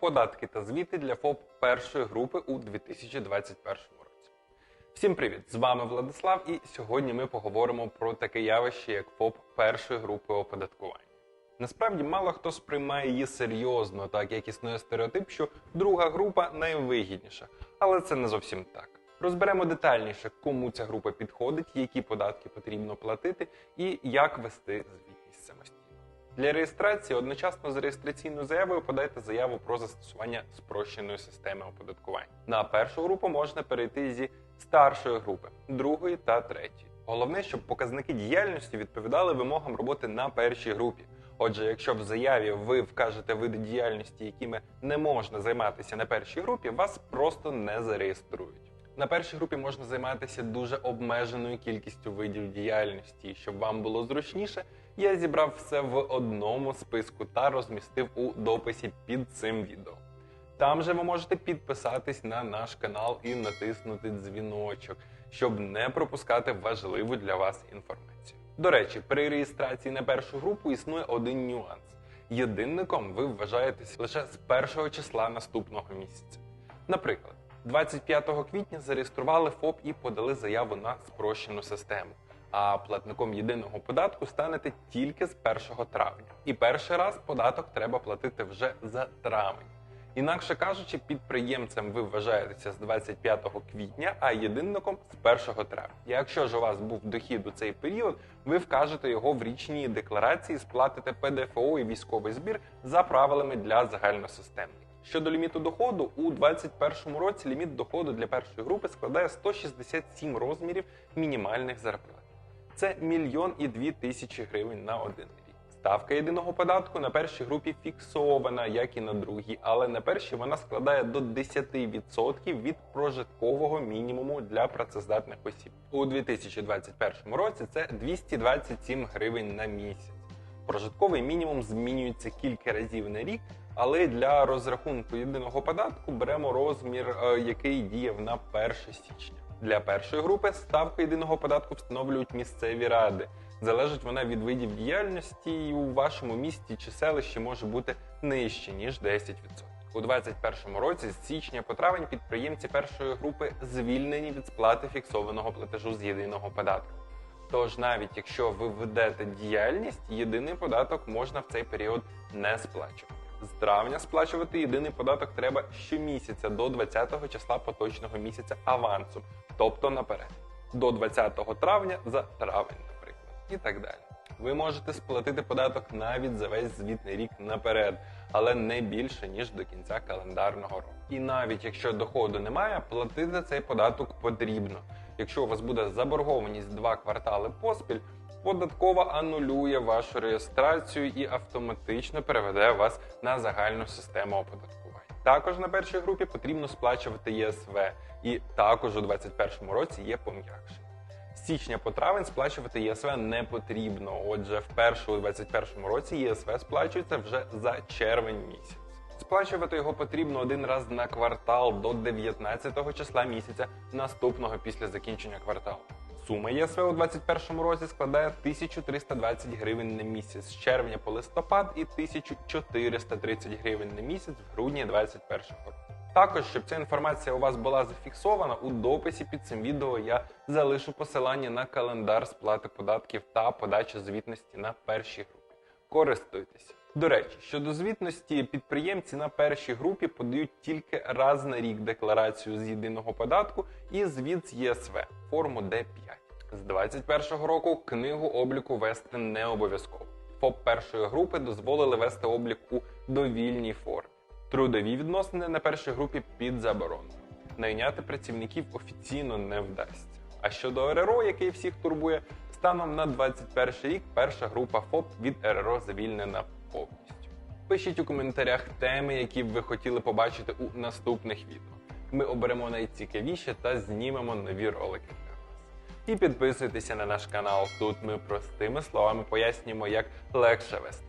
Податки та звіти для ФОП першої групи у 2021 році. Всім привіт! З вами Владислав, і сьогодні ми поговоримо про таке явище, як ФОП першої групи оподаткування. Насправді мало хто сприймає її серйозно, так як існує стереотип, що друга група найвигідніша, але це не зовсім так. Розберемо детальніше, кому ця група підходить, які податки потрібно платити і як вести звітність самостійно. Для реєстрації одночасно з реєстраційною заявою подайте заяву про застосування спрощеної системи оподаткування. На першу групу можна перейти зі старшої групи, другої та третьої. Головне, щоб показники діяльності відповідали вимогам роботи на першій групі. Отже, якщо в заяві ви вкажете види діяльності, якими не можна займатися на першій групі, вас просто не зареєструють. На першій групі можна займатися дуже обмеженою кількістю видів діяльності. Щоб вам було зручніше, я зібрав все в одному списку та розмістив у дописі під цим відео. Там же ви можете підписатись на наш канал і натиснути дзвіночок, щоб не пропускати важливу для вас інформацію. До речі, при реєстрації на першу групу існує один нюанс: єдинником ви вважаєтесь лише з першого числа наступного місяця. Наприклад, 25 квітня зареєстрували ФОП і подали заяву на спрощену систему. А платником єдиного податку станете тільки з 1 травня. І перший раз податок треба платити вже за травень. Інакше кажучи, підприємцем ви вважаєтеся з 25 квітня, а єдинником з 1 травня. Якщо ж у вас був дохід у цей період, ви вкажете його в річній декларації, сплатите ПДФО і військовий збір за правилами для загальносистемних. Щодо ліміту доходу, у 2021 році ліміт доходу для першої групи складає 167 розмірів мінімальних зарплат. Це мільйон і дві тисячі гривень на один рік. Ставка єдиного податку на першій групі фіксована, як і на другій, але на першій вона складає до 10% від прожиткового мінімуму для працездатних осіб. У 2021 році це 227 гривень на місяць. Прожитковий мінімум змінюється кілька разів на рік, але для розрахунку єдиного податку беремо розмір, е, який діяв на 1 січня. Для першої групи ставку єдиного податку встановлюють місцеві ради. Залежить вона від видів діяльності, і у вашому місті чи селищі може бути нижче ніж 10%. У 2021 році з січня по травень підприємці першої групи звільнені від сплати фіксованого платежу з єдиного податку. Тож, навіть якщо ви ведете діяльність, єдиний податок можна в цей період не сплачувати. З травня сплачувати єдиний податок треба щомісяця до 20-го числа поточного місяця авансом, тобто наперед, до 20 травня за травень, наприклад, і так далі. Ви можете сплатити податок навіть за весь звітний рік наперед, але не більше ніж до кінця календарного року. І навіть якщо доходу немає, платити цей податок потрібно. Якщо у вас буде заборгованість два квартали поспіль, податкова анулює вашу реєстрацію і автоматично переведе вас на загальну систему оподаткування. Також на першій групі потрібно сплачувати ЄСВ, і також у 2021 році є пом'якшення. З січня по травень сплачувати ЄСВ не потрібно. Отже, вперше у 2021 році ЄСВ сплачується вже за червень місяць. Сплачувати його потрібно один раз на квартал до 19 числа місяця наступного після закінчення кварталу. Сума ЄСВ у 2021 році складає 1320 гривень на місяць з червня по листопад і 1430 гривень на місяць в грудні 2021 року. Також, щоб ця інформація у вас була зафіксована, у дописі під цим відео я залишу посилання на календар сплати податків та подачі звітності на першій групі. Користуйтеся. До речі, щодо звітності, підприємці на першій групі подають тільки раз на рік декларацію з єдиного податку і звіт з ЄСВ форму Д5. З 2021 року книгу обліку вести не обов'язково. ФОП першої групи дозволили вести облік у довільній формі. Трудові відносини на першій групі під забороною. Найняти працівників офіційно не вдасться. А щодо РРО, який всіх турбує, станом на 21 рік перша група ФОП від РРО звільнена повністю. Пишіть у коментарях теми, які б ви хотіли побачити у наступних відео. Ми оберемо найцікавіше та знімемо нові ролики для вас. І підписуйтеся на наш канал. Тут ми простими словами пояснюємо, як легше вести